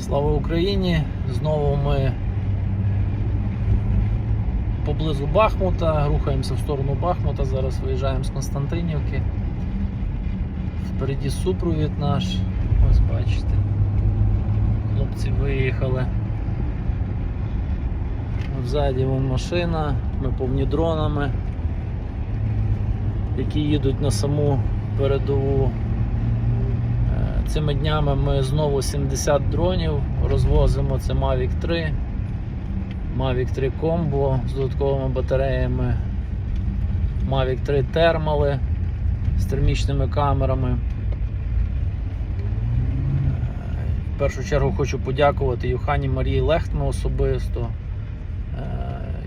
Слава Україні! Знову ми поблизу Бахмута, рухаємося в сторону Бахмута. Зараз виїжджаємо з Константинівки. Впереді супровід наш. Ось бачите. Хлопці виїхали. Ззаді вон машина, ми повні дронами, які їдуть на саму передову. Цими днями ми знову 70 дронів розвозимо. Це Mavic 3, Mavic 3 Combo з додатковими батареями, Mavic 3 термали з термічними камерами. В першу чергу хочу подякувати Юхані Марії Лехтме особисто, е,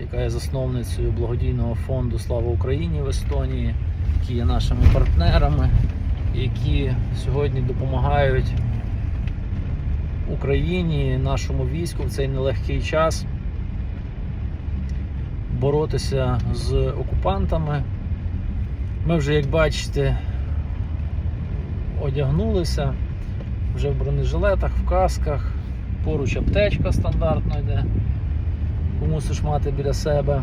яка є засновницею благодійного фонду Слава Україні в Естонії, які є нашими партнерами які сьогодні допомагають Україні, нашому війську в цей нелегкий час боротися з окупантами. Ми вже, як бачите, одягнулися, вже в бронежилетах, в касках, поруч аптечка стандартно йде, мусиш мати біля себе.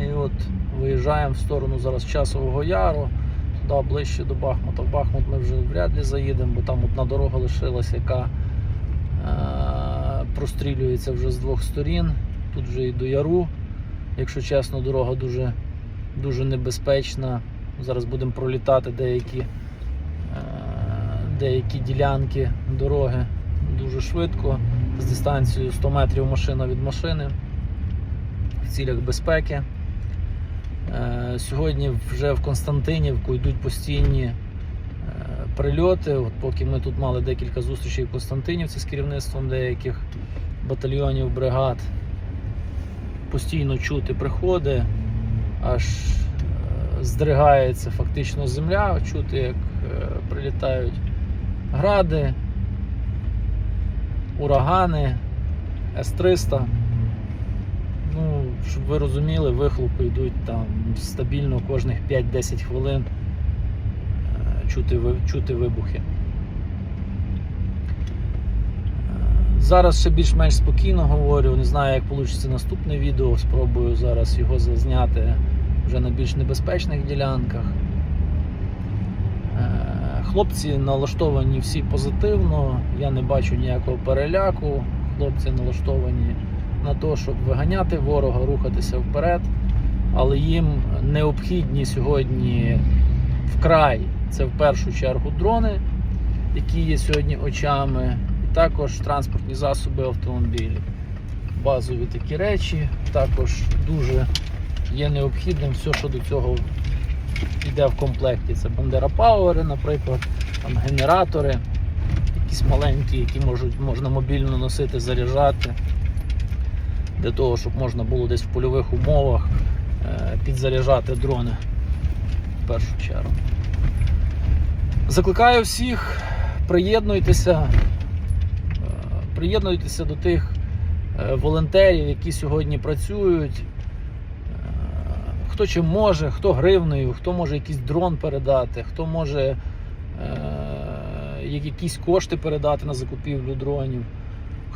І от виїжджаємо в сторону зараз часового яру туди ближче до Бахмута. В Бахмут ми вже вряд ли заїдемо, бо там одна дорога лишилась, яка е- прострілюється вже з двох сторін. Тут вже і до яру. Якщо чесно, дорога дуже, дуже небезпечна. Зараз будемо пролітати деякі, е- деякі ділянки дороги дуже швидко, з дистанцією 100 метрів машина від машини в цілях безпеки. Е, Сьогодні вже в Константинівку йдуть постійні е, прильоти. От поки ми тут мали декілька зустрічей в Константинівці з керівництвом деяких батальйонів, бригад, постійно чути приходи, аж е, здригається фактично земля, чути, як прилітають гради, урагани, С-300. Ну, щоб ви розуміли, вихлопи йдуть там стабільно кожних 5-10 хвилин е, чути, чути вибухи. Е, Зараз ще більш-менш спокійно говорю, не знаю, як вийде наступне відео. Спробую зараз його зазняти вже на більш небезпечних ділянках. Е, Хлопці налаштовані всі позитивно, я не бачу ніякого переляку. Хлопці налаштовані те, щоб виганяти ворога, рухатися вперед. Але їм необхідні сьогодні вкрай це в першу чергу дрони, які є сьогодні очами, і також транспортні засоби автомобілів. Базові такі речі. Також дуже є необхідним все, що до цього йде в комплекті. Це бандера пауери, наприклад, там генератори, якісь маленькі, які можуть, можна мобільно носити, заряджати для того, щоб можна було десь в польових умовах е, підзаряджати дрони в першу чергу. Закликаю всіх, приєднуйтеся, е, приєднуйтеся до тих е, волонтерів, які сьогодні працюють. Хто чим може, хто гривнею, хто може якийсь дрон передати, хто може е, якісь кошти передати на закупівлю дронів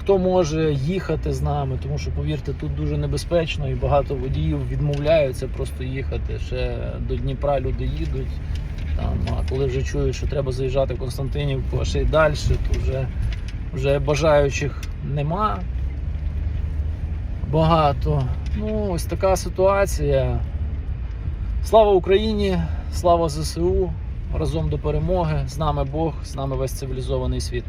хто може їхати з нами, тому що, повірте, тут дуже небезпечно і багато водіїв відмовляються просто їхати. Ще до Дніпра люди їдуть. Там, а коли вже чують, що треба заїжджати в Константинівку, а ще й далі, то вже, вже бажаючих нема багато. Ну, ось така ситуація. Слава Україні, слава ЗСУ! Разом до перемоги! З нами Бог, з нами весь цивілізований світ.